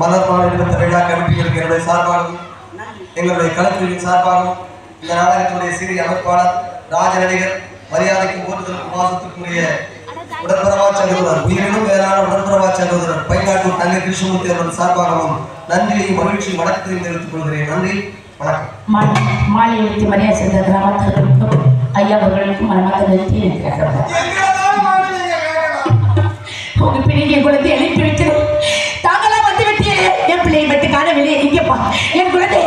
மலர்பாடு நடந்த விழா கமிட்டிகளுக்கு என்னுடைய சார்பாகவும் எங்களுடைய கலைத்துறையின் சார்பாகவும் இந்த நாடகத்துடைய சிறிய அமைப்பாளர் ராஜ நடிகர் மரியாதைக்கும் போற்றுதலுக்கும் மாசத்துக்குரிய உடற்பரவா சகோதரர் உயிரினும் மேலான உடற்பரவா சகோதரர் பைங்காட்டூர் தங்கை கிருஷ்ணமூர்த்தி அவர்கள் சார்பாகவும் நன்றியையும் மகிழ்ச்சி வணக்கத்தையும் தெரிவித்துக் கொள்கிறேன். நன்றி வணக்கம். மாலை எழுத்து மரியாதை சென்ற கிராமத்திற்கு ஐயா அவர்களுக்கும் மனமாக நன்றி எனக்கு உங்கள் பிள்ளைங்க குழந்தை எழுப்பி வைக்கிறோம் பிள்ளையை மட்டுக்கான வெளியே பா என் குழந்தை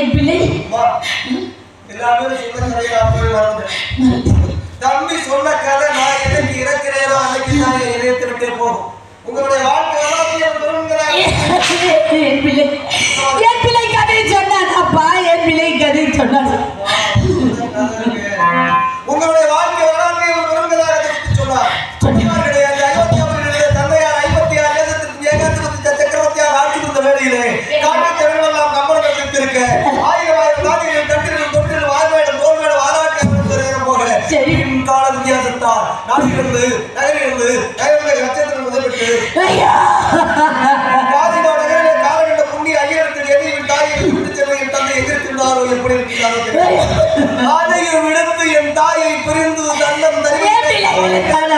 என் சொன்ன கதையை நான் போய் மறந்துட்டேன் தம்பி சொன்ன கதை நான் எனக்கு போகும். உங்களுடைய வாழ்க்கை என் பிள்ளை என் பிள்ளை கதை சொன்னான். அப்பா என் பிள்ளை கதை சொன்னான். நாட்டிலிருந்து நகரிலிருந்து நகரிலே நட்சத்திரம் முதலிட்டு ஐயா! காசிமா நகரிலே காலகண்ட புண்ணிய ஐயரத்தில் எதிரி என் தாயை விட்டு செல்ல என் தந்தை எதிர்த்திருந்தாரோ எப்படி இருக்கிறாரோ. அதையும் விடுத்து என் தாயை பிரிந்து பிள்ளைகளுக்கான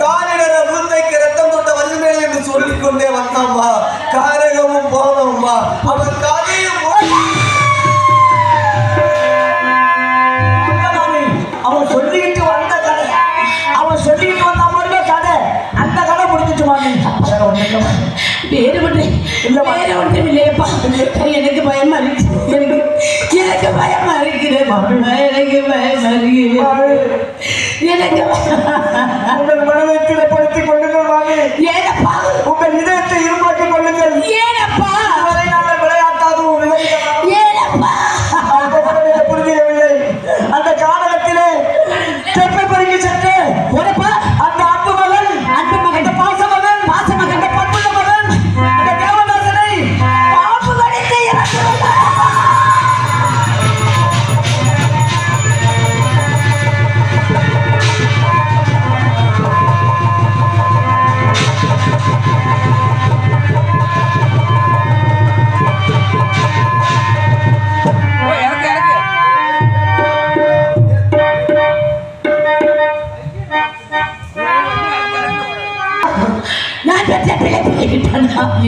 காலிடர விருந்தைக்கு ரத்தம் தொட்ட வலிமை என்று சொல்லிக் கொண்டே வந்தாம்மா எனக்கு பயமா இருக்கு எனக்கு எனக்கு பயமா இருக்குது எனக்கு பயமா இருக்குது எனக்கு உங்கள் மனதை திடப்படுத்திக் கொள்ளுங்கள் ஏனப்பா? உங்கள் இதயத்தை இருமாக்கிக் கொள்ளுங்கள். ஏனப்பா?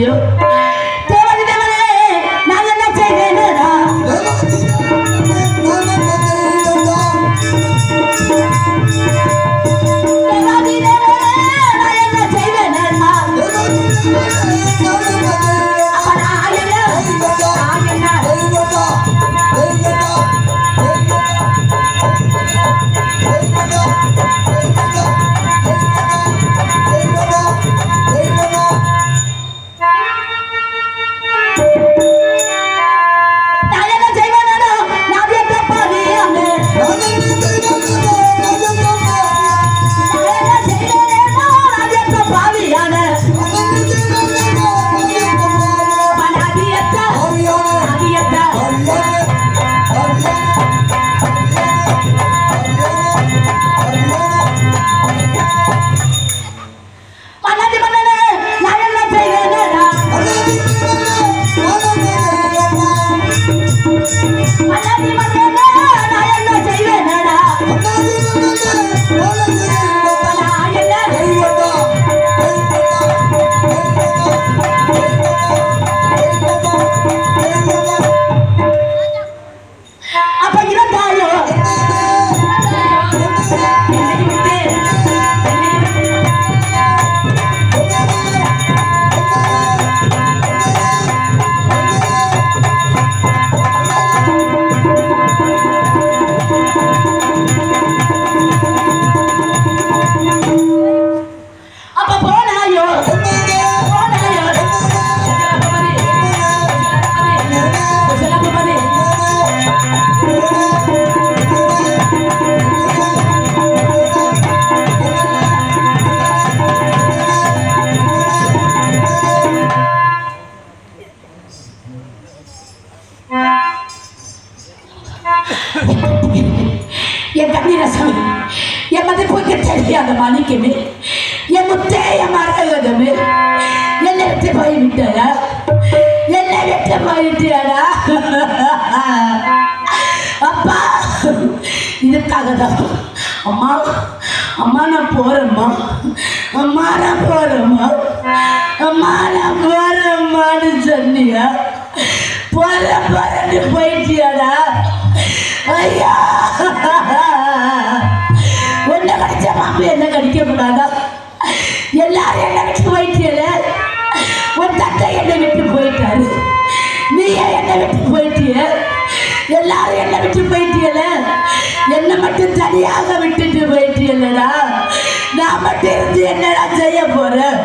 Yeah. அம்மா நான் போறேம்மான்னு சொன்னியா? போற போறேன்னு போயிட்டியாடா? ஐயா! உன்னை கடிச்ச பாம்பு என்ன கடிக்க கூடாதா? எல்லாரும் என்ன விட்டு போயிட்டியல? உன் தட்டை என்னை விட்டு போயிட்டாரு. நீ ஏன் என்னை விட்டு போயிட்டிய? எல்லாரும் என்னை விட்டு போயிட்டீங்கள? என்னை மட்டும் தனியாக விட்டுட்டு போயிட்டீங்களா நான் மட்டும் இருந்து என்னடா செய்ய போறேன்?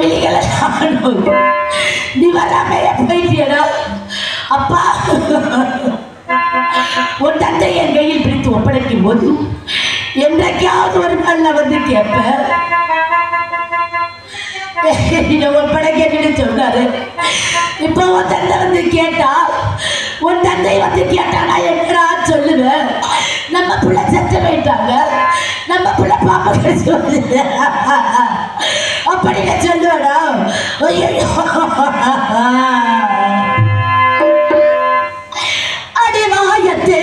என் விழிகளை காணும். நீ வராமைய போயிட்டியடா அப்பா. உன் தந்தை என் கையில் பிடித்து ஒப்படைக்கும் போது என்றைக்காவது ஒரு நாள் வந்து கேட்பேன். இதை சொன்னாரு. இப்போ உன் தந்தை வந்து கேட்டா உன் தந்தை வந்து கேட்டானா நான் என்னடா சொல்லுவேன்? நம்ம பிள்ளை செத்து போயிட்டாங்க. நம்ம பிள்ளை பாப்பா கடிச்சு வருது அப்படின்னு சொல்லுவேடா. ஐயோ அடிவாயத்தே.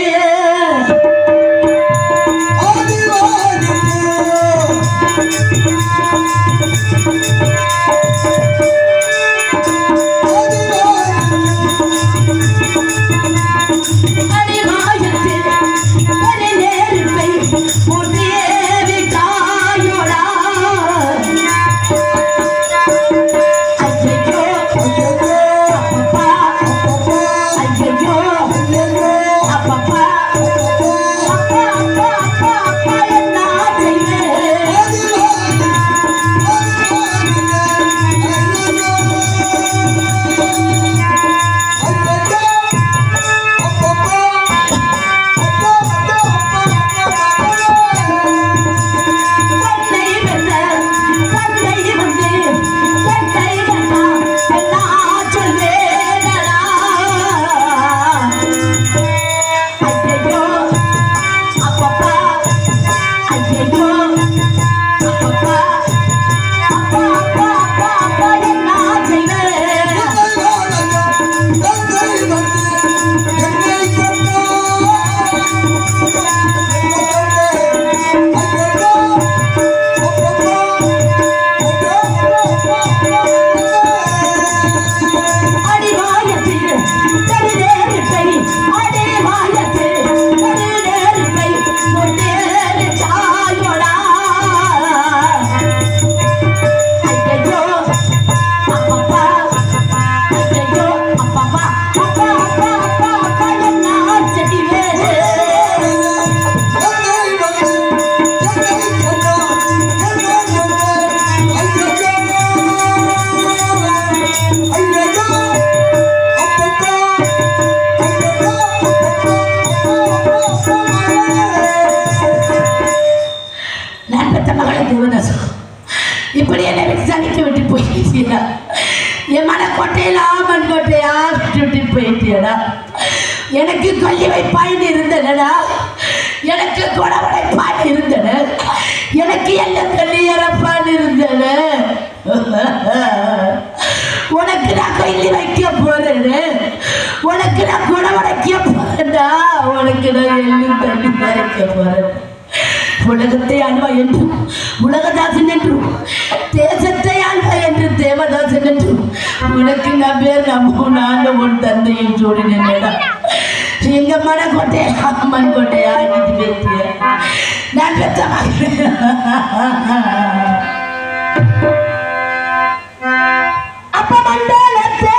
விட்டு போயிட்டியடா எனக்கு கொல்லி வைப்பாய்ந்து இருந்தனடா. எனக்கு குடவடைப்பான் இருந்தன. எனக்கு என்ன தண்ணி இருந்தன. உனக்கு நான் கொல்லி வைக்க போறேன். உனக்கு நான் குணவடைக்க போறேன்டா. உனக்கு நான் எல்லாம் தண்ணி வைக்க போறேன். உலகத்தை ஆழ்வா என்றும் உலகதாசன் என்றும் தேசத்தை ஆழ்வா என்று தேவதாசன் என்றும் உனக்கு நான் பேர் நம்ம நான் உன் தந்தையும் சூடினேடா எங்க மனக்கோட்டை அம்மன் கோட்டையா இன்னைக்கு பேசிய நான் பெற்ற மகன். அப்ப மண்டலத்தே.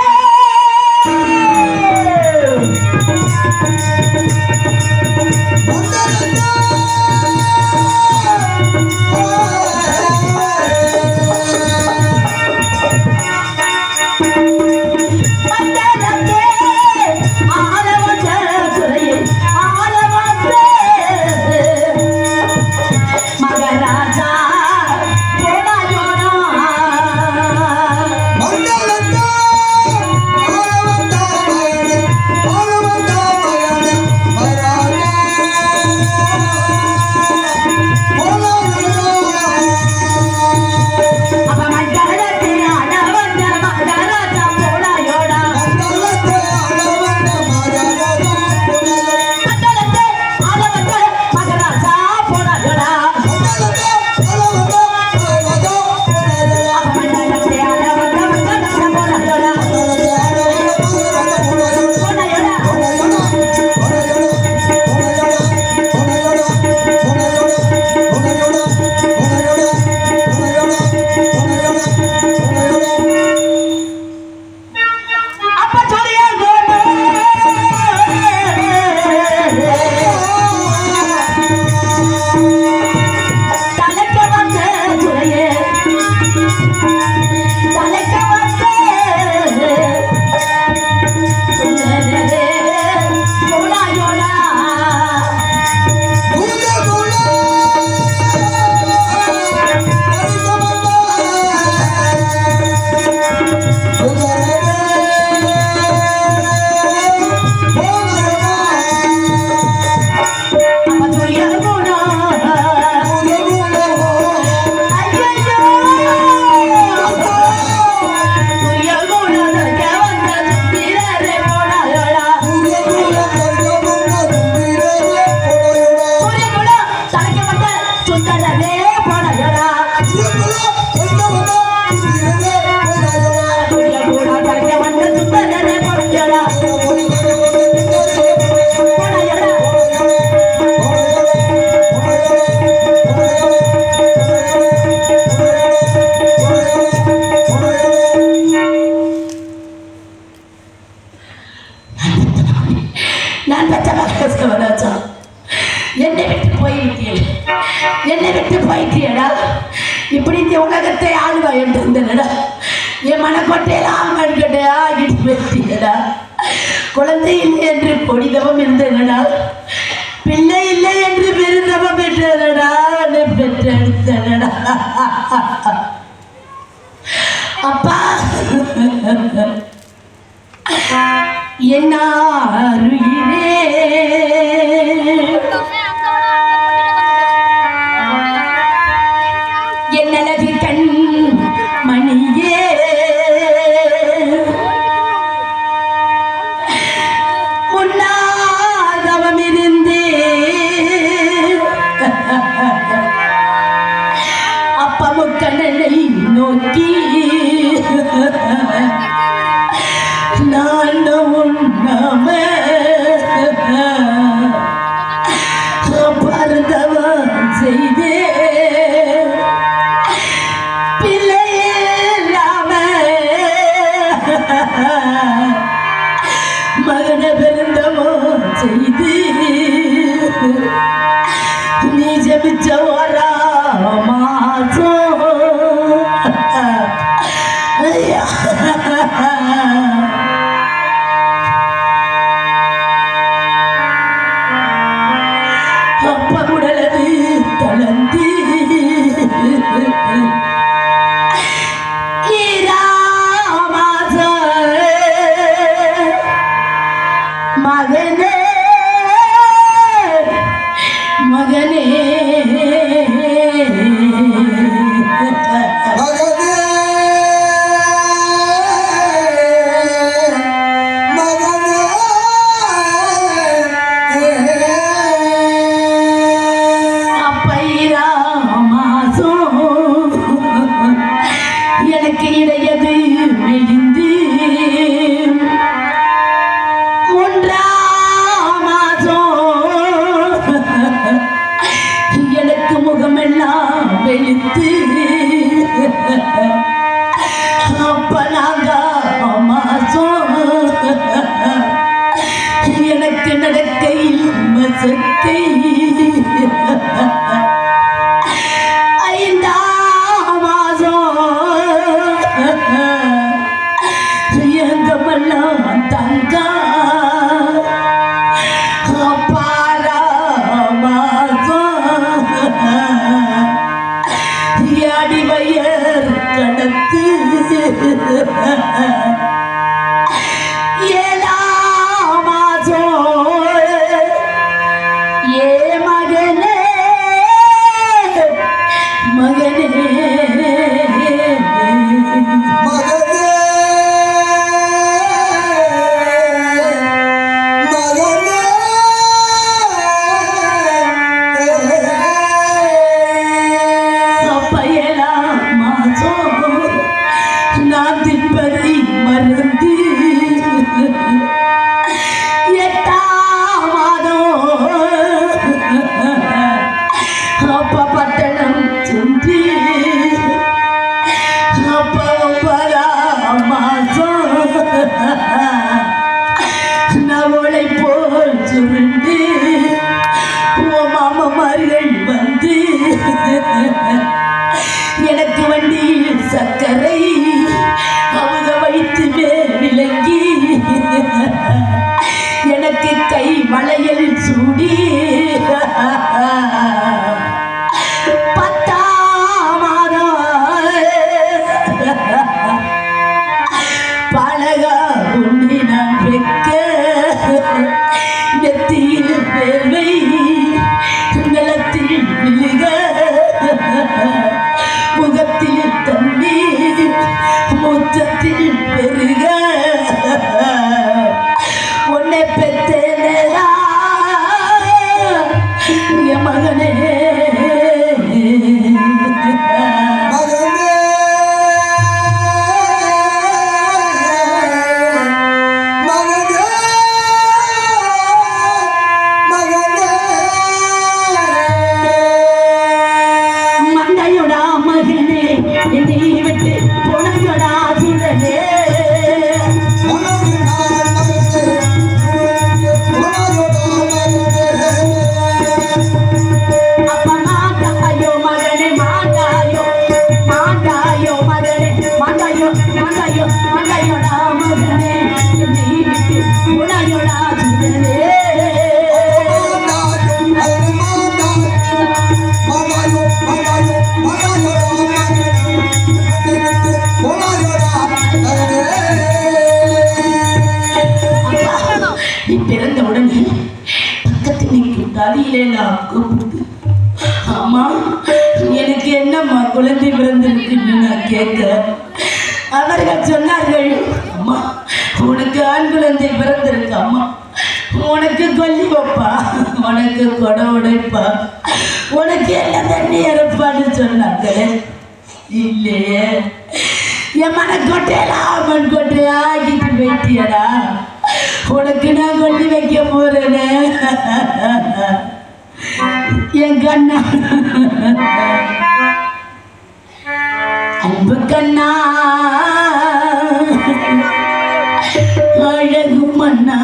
என்னாருயிரே? Yeah. gitti Kapat மங்கையோ என்னை விட்டு உனையோடா சிந்தனே குழந்தை பிறந்திருக்கு அம்மா உனக்கு கொல்லி வைப்பா? உனக்கு கொடை உடைப்பா? உனக்கு என்ன தண்ணி இறப்பான்னு சொன்னாங்க. இல்லையே. என் மனக்கோட்டையெல்லாம் அவன் கோட்டையா கிட்டு வைத்தியடா உனக்கு நான் கொல்லி வைக்க போறேனே. என் கண்ணா. அன்பு கண்ணா. மன்னா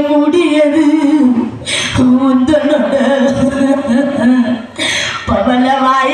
முடியது. பவளவாய்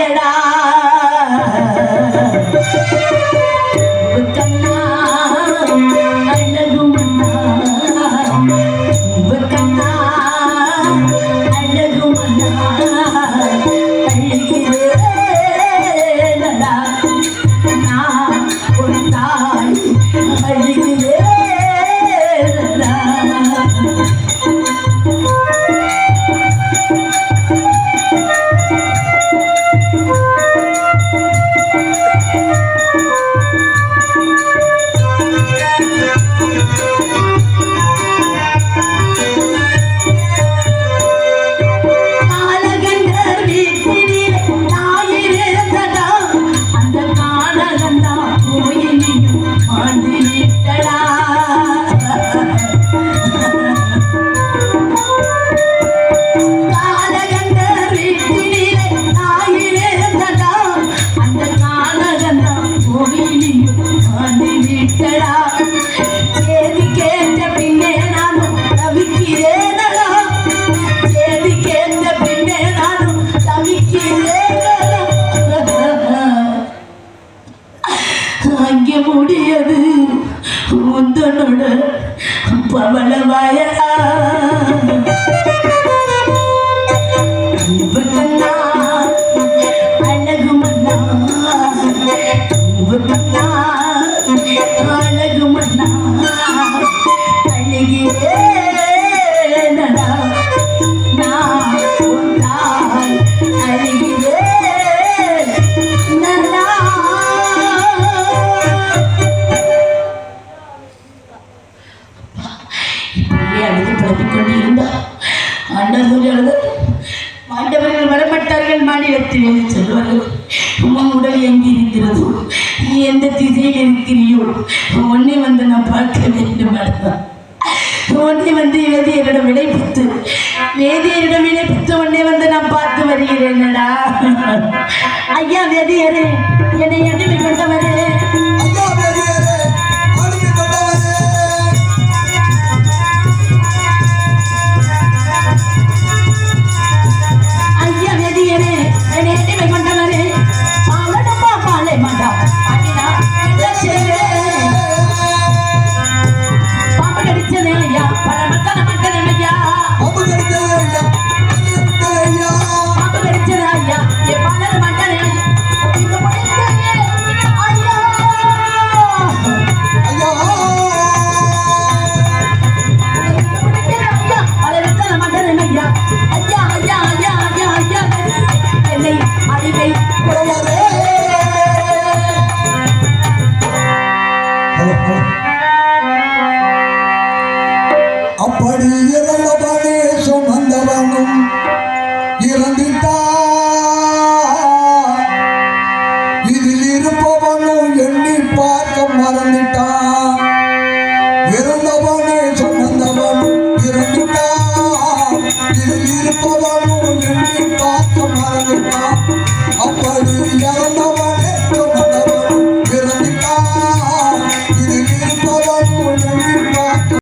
எதிரில் இருக்கிறியோ உன்னை வந்து நான் பார்க்க வேண்டும் உன்னை வந்து வேதியரிடம் விளைவித்து வேதியரிடம் விளைவித்து உன்னை வந்து நான் பார்த்து வருகிறேன் ஐயா வேதியரே என்னை எதிரி கொண்டவரே ஐயா